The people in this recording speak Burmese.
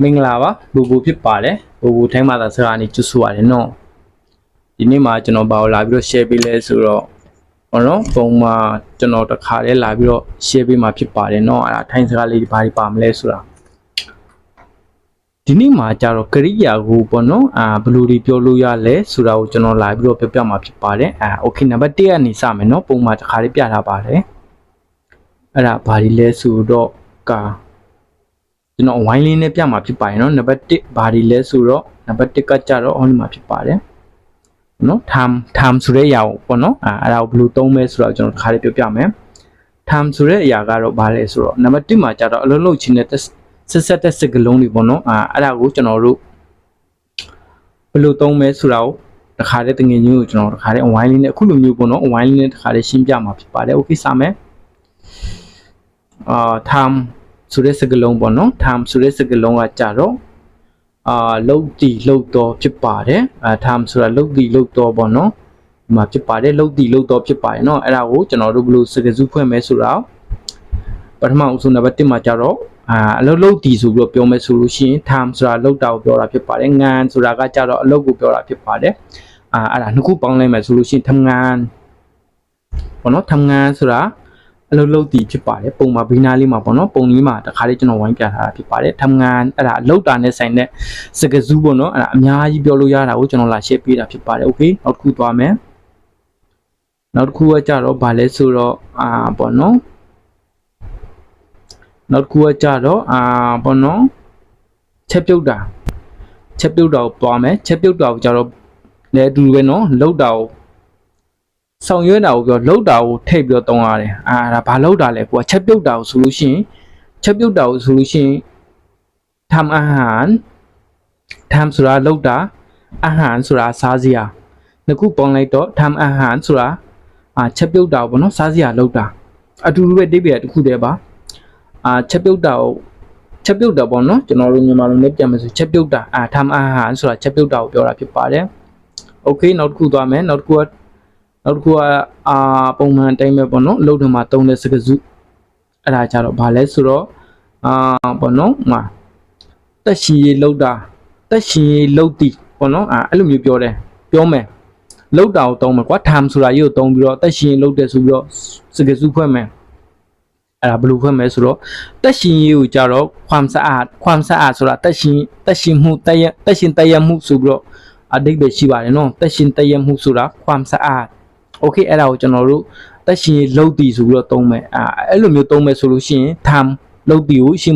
မင်္ဂလာပါဘူဘူဖြစ်ပါတယ်ဘူဘူထိုင်းမှာသာစကားနေကျွတ်ဆိုရတယ်နော်ဒီနေ့မှာကျွန်တော်ဘာလို့လာပြီးတော့ share ပေးလဲဆိုတော့ဟောနော်ပုံမှာကျွန်တော်တခါတည်းလာပြီးတော့ share ပေးမှာဖြစ်ပါတယ်နော်အဲ့ဒါထိုင်းစကားလေးဘာတွေပါမလဲဆိုတာဒီနေ့မှာကြတော့ကရိယာကိုပေါ့နော်အာဘယ်လိုတွေပြောလို့ရလဲဆိုတာကိုကျွန်တော်လာပြီးတော့ပြောပြမှာဖြစ်ပါတယ်အာ okay နံပါတ်1ကနေစမယ်နော်ပုံမှာတခါတည်းပြထားပါတယ်အဲ့ဒါဘာတွေလဲဆိုတော့ကာ ကျွန်တော်ဝိုင်းလေးနဲ့ပြမှာဖြစ်ပါတယ်နော်နံပါတ်1ဘာဒီလဲဆိုတော့နံပါတ်1ကကြတော့ only မှာဖြစ်ပါတယ်နော် time time ဆိုတဲ့အရာကိုပေါ့နော်အဲအဲ့ဒါကိုဘယ်လိုသုံးမလဲဆိုတော့ကျွန်တော်တစ်ခါလေးပြောပြမယ် time ဆိုတဲ့အရာကတော့ဘာလဲဆိုတော့နံပါတ်1မှာကြတော့အလုံးလုံးချင်းတဲ့ဆက်ဆက်တဲ့စကလုံးတွေပေါ့နော်အဲအဲ့ဒါကိုကျွန်တော်တို့ဘယ်လိုသုံးမလဲဆိုတာကိုတစ်ခါလေးတငယ်ချင်းကိုကျွန်တော်တစ်ခါလေး online လေးနဲ့အခုလိုမျိုးပေါ့နော် online လေးနဲ့တစ်ခါလေးရှင်းပြမှာဖြစ်ပါတယ် okay စမယ်အာ time ဆိုတဲ့စကားလုံးပေါ့နော် time ဆိုတဲ့စကားလုံးကကြတော့အာလုတ်တီလုတ်တော်ဖြစ်ပါတယ်အာ time ဆိုတာလုတ်တီလုတ်တော်ပေါ့နော်ဒီမှာဖြစ်ပါတယ်လုတ်တီလုတ်တော်ဖြစ်ပါတယ်เนาะအဲ့ဒါကိုကျွန်တော်တို့ဘယ်လိုစကားစုဖွဲ့မဲဆိုတော့ပထမအဆုံးနံပါတ်1မှာကြတော့အာအလုတ်လုတ်တီဆိုပြီးတော့ပြောမဲဆိုလို့ရှိရင် time ဆိုတာလုတ်တာကိုပြောတာဖြစ်ပါတယ်ငန်ဆိုတာကကြတော့အလုတ်ကိုပြောတာဖြစ်ပါတယ်အာအဲ့ဒါနှစ်ခုပေါင်းလိုက်မယ်ဆိုလို့ရှိရင်ทำงานပေါ့နော်ทำงานဆိုတာ အလုပ်လုပ်တည်ဖြစ်ပါတယ်ပုံမှာဘီနာလေးမှာပေါ့နော်ပုံလေးမှာတခါလေးကျွန်တော်ဝိုင်းပြထားတာဖြစ်ပါတယ်ทำงานအဲ့ဒါအလုပ်တာနဲ့ဆိုင်တဲ့စကားစုပေါ့နော်အဲ့ဒါအများကြီးပြောလို့ရတာကိုကျွန်တော်လာ share ပေးတာဖြစ်ပါတယ် okay နောက်တစ်ခုသွားမယ်နောက်တစ်ခုကကြတော့ဗာလဲဆိုတော့အာပေါ့နော်နောက်တစ်ခုကကြတော့အာပေါ့နော်ချက်ပြုတ်တာချက်ပြုတ်တာကိုသွားမယ်ချက်ပြုတ်တာကိုကြတော့လည်းအတူတူပဲနော်လောက်တာကို ဆောင်ရွက်တာကိုပြောလှုပ်တာကိုထိတ်ပြီးတော့တုံးရတယ်အာဒါဘာလှုပ်တာလဲကိုကချက်ပြုတ်တာကိုဆိုလို့ရှိရင်ချက်ပြုတ်တာကိုဆိုလို့ရှိရင်ทำอาหารทำဆိုတာလှုပ်တာอาหารဆိုတာစားစရာနှစ်ခုပေါင်းလိုက်တော့ทำอาหารဆိုတာအာချက်ပြုတ်တာပေါ့နော်စားစရာလှုပ်တာအတူတူပဲတိပ္ပယ်တစ်ခုတည်းပါအာချက်ပြုတ်တာကိုချက်ပြုတ်တာပေါ့နော်ကျွန်တော်တို့မြန်မာလိုနဲ့ပြန်မယ်ဆိုချက်ပြုတ်တာအာทำอาหารဆိုတာချက်ပြုတ်တာကိုပြောတာဖြစ်ပါတယ်โอเคနောက်တစ်ခုသွားမယ်နောက်တစ်ခုက နောက်တစ်ခုကအာပုံမှန်အတိုင်းပဲပေါ့နော်လောက်ထမှာတုံးတဲ့စကားစုအဲ့ဒါကြတော့ဘာလဲဆိုတော့အာပေါ့နော်ဟမှာတက်ရှင်ရေလောက်တာတက်ရှင်ရေလောက်တီပေါ့နော်အဲ့လိုမျိုးပြောတယ်ပြောမယ်လောက်တာကိုတုံးမယ်ကွာ time ဆိုတာကြီးကိုတုံးပြီးတော့တက်ရှင်ရေလောက်တယ်ဆိုပြီးတော့စကားစုဖွဲ့မယ်အဲ့ဒါဘယ်လိုဖွဲ့မလဲဆိုတော့တက်ရှင်ရေးကိုကြတော့ခွမ်ဆာအာခွမ်ဆာအာဆိုတာတက်ရှင်တက်ရှင်မှုတက်ရတက်ရှင်တက်ရမှုဆိုပြီးတော့အဓိပ္ပာယ်ရှိပါတယ်နော်တက်ရှင်တက်ရမှုဆိုတာခွမ်ဆာအာ โอเคအဲ့ဒါကိုကျွန်တော်တို့တက်ရှင်လုတ်တီဆိုပြီးတော့သုံးမယ်အာအဲ့လိုမျိုးသုံးမယ်ဆိုလို့ရှိရင် time လုတ်တီကိုရှိမှ